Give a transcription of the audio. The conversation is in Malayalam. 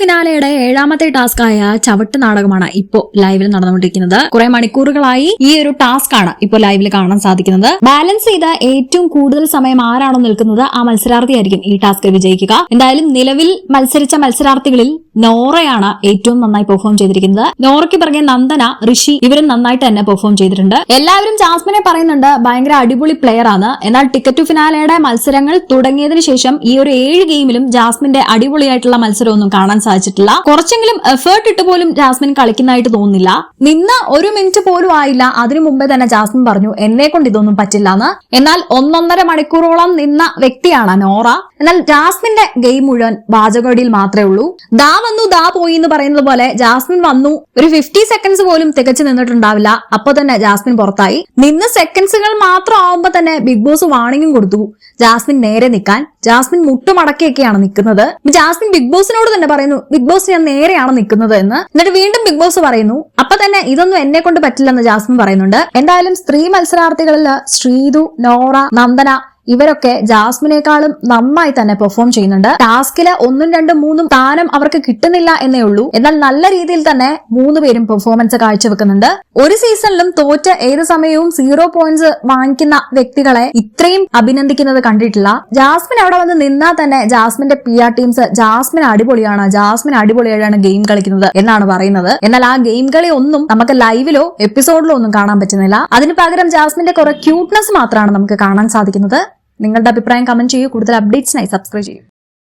ഫിനാലയുടെ ഏഴാമത്തെ ടാസ്ക് ആയ ചവിട്ട് നാടകമാണ് ഇപ്പോ ലൈവിൽ നടന്നുകൊണ്ടിരിക്കുന്നത്. കുറെ മണിക്കൂറുകളായി ഈ ഒരു ടാസ്ക് ആണ് ഇപ്പോ ലൈവിൽ കാണാൻ സാധിക്കുന്നത്. ബാലൻസ് ചെയ്ത ഏറ്റവും കൂടുതൽ സമയം ആരാണോ നിൽക്കുന്നത് ആ മത്സരാർത്ഥിയായിരിക്കും ഈ ടാസ്ക് വിജയിക്കുക. എന്തായാലും നിലവിൽ മത്സരിച്ച മത്സരാർത്ഥികളിൽ നോറയാണ് ഏറ്റവും നന്നായി പെർഫോം ചെയ്തിരിക്കുന്നത്. നോറയ്ക്ക് പിറകെ നന്ദന ഋഷി ഇവരും നന്നായിട്ട് തന്നെ പെർഫോം ചെയ്തിട്ടുണ്ട്. എല്ലാവരും ജാസ്മിനെ പറയുന്നുണ്ട് ഭയങ്കര അടിപൊളി പ്ലെയർ ആണ്. എന്നാൽ ടിക്കറ്റ് ഫിനാലയുടെ മത്സരങ്ങൾ തുടങ്ങിയതിനു ശേഷം ഈ ഒരു ഏഴ് ഗെയിമിലും ജാസ്മിന്റെ അടിപൊളിയായിട്ടുള്ള മത്സരമൊന്നും കാണാൻ സാധിച്ചിട്ടില്ല. കുറച്ചെങ്കിലും എഫേർട്ട് ഇട്ട് പോലും ജാസ്മിൻ കളിക്കുന്നതായിട്ട് തോന്നുന്നില്ല. നിന്ന് ഒരു മിനിറ്റ് പോലും ആയില്ല. അതിനു മുമ്പേ തന്നെ ജാസ്മിൻ പറഞ്ഞു എന്നെ കൊണ്ട് ഇതൊന്നും പറ്റില്ല എന്ന് എന്നാൽ ഒന്നൊന്നര മണിക്കൂറോളം നിന്ന വ്യക്തിയാണ് നോറ. എന്നാൽ ജാസ്മിന്റെ ഗെയിം മുഴുവൻ വാചകടിയിൽ മാത്രമേ ഉള്ളൂ. ദാ വന്നു ദാ പോയി എന്ന് പറയുന്നത് പോലെ ജാസ്മിൻ വന്നു. ഒരു ഫിഫ്റ്റി സെക്കൻഡ്സ് പോലും തികച്ചു നിന്നിട്ടുണ്ടാവില്ല. അപ്പൊ തന്നെ ജാസ്മിൻ പുറത്തായി. നിന്ന് സെക്കൻഡ്സുകൾ മാത്രം ആവുമ്പോ തന്നെ ബിഗ് ബോസ് വാണിംഗും കൊടുത്തു. ജാസ്മിൻ നേരെ നിൽക്കാൻ. ജാസ്മിൻ മുട്ടുമടക്കിയൊക്കെയാണ് നിൽക്കുന്നത്. ജാസ്മിൻ ബിഗ് ബോസിനോട് തന്നെ പറയുന്നു ബിഗ് ബോസ് ഞാൻ നേരെയാണ് നിൽക്കുന്നത് എന്ന്. എന്നിട്ട് വീണ്ടും ബിഗ് ബോസ് പറയുന്നു അപ്പൊ തന്നെ ഇതൊന്നും എന്നെ കൊണ്ട് പറ്റില്ലെന്ന് ജാസ്മിൻ പറയുന്നുണ്ട്. എന്തായാലും സ്ത്രീ മത്സരാർത്ഥികളിൽ ശ്രീതു നോറ നന്ദന ഇവരൊക്കെ ജാസ്മിനേക്കാളും നന്നായി തന്നെ പെർഫോം ചെയ്യുന്നുണ്ട്. ടാസ്കിൽ ഒന്നും രണ്ടും മൂന്നും സ്ഥാനം അവർക്ക് കിട്ടുന്നില്ല എന്നേ ഉള്ളൂ. എന്നാൽ നല്ല രീതിയിൽ തന്നെ മൂന്ന് പേരും പെർഫോമൻസ് കാഴ്ചവെക്കുന്നുണ്ട് ഒരു സീസണിലും തോറ്റ ഏത് സമയവും സീറോ പോയിന്റ്സ് വാങ്ങിക്കുന്ന വ്യക്തികളെ ഇത്രയും അഭിനന്ദിക്കുന്നത് കണ്ടിട്ടില്ല. ജാസ്മിൻ അവിടെ വന്ന് നിന്നാൽ തന്നെ ജാസ്മിന്റെ പി ആർ ടീംസ് ജാസ്മിൻ അടിപൊളിയാണ് ജാസ്മിൻ അടിപൊളിയായാണ് ഗെയിം കളിക്കുന്നത് എന്നാണ് പറയുന്നത്. എന്നാൽ ആ ഗെയിം കളി ഒന്നും നമുക്ക് ലൈവിലോ എപ്പിസോഡിലോ ഒന്നും കാണാൻ പറ്റുന്നില്ല. അതിന് പകരം ജാസ്മിന്റെ കുറെ ക്യൂട്ട്നെസ് മാത്രമാണ് നമുക്ക് കാണാൻ സാധിക്കുന്നത്. നിങ്ങളുടെ അഭിപ്രായം കമന്റ് ചെയ്യൂ. കൂടുതൽ അപ്ഡേറ്റ്സിനായി സബ്സ്ക്രൈബ് ചെയ്യൂ.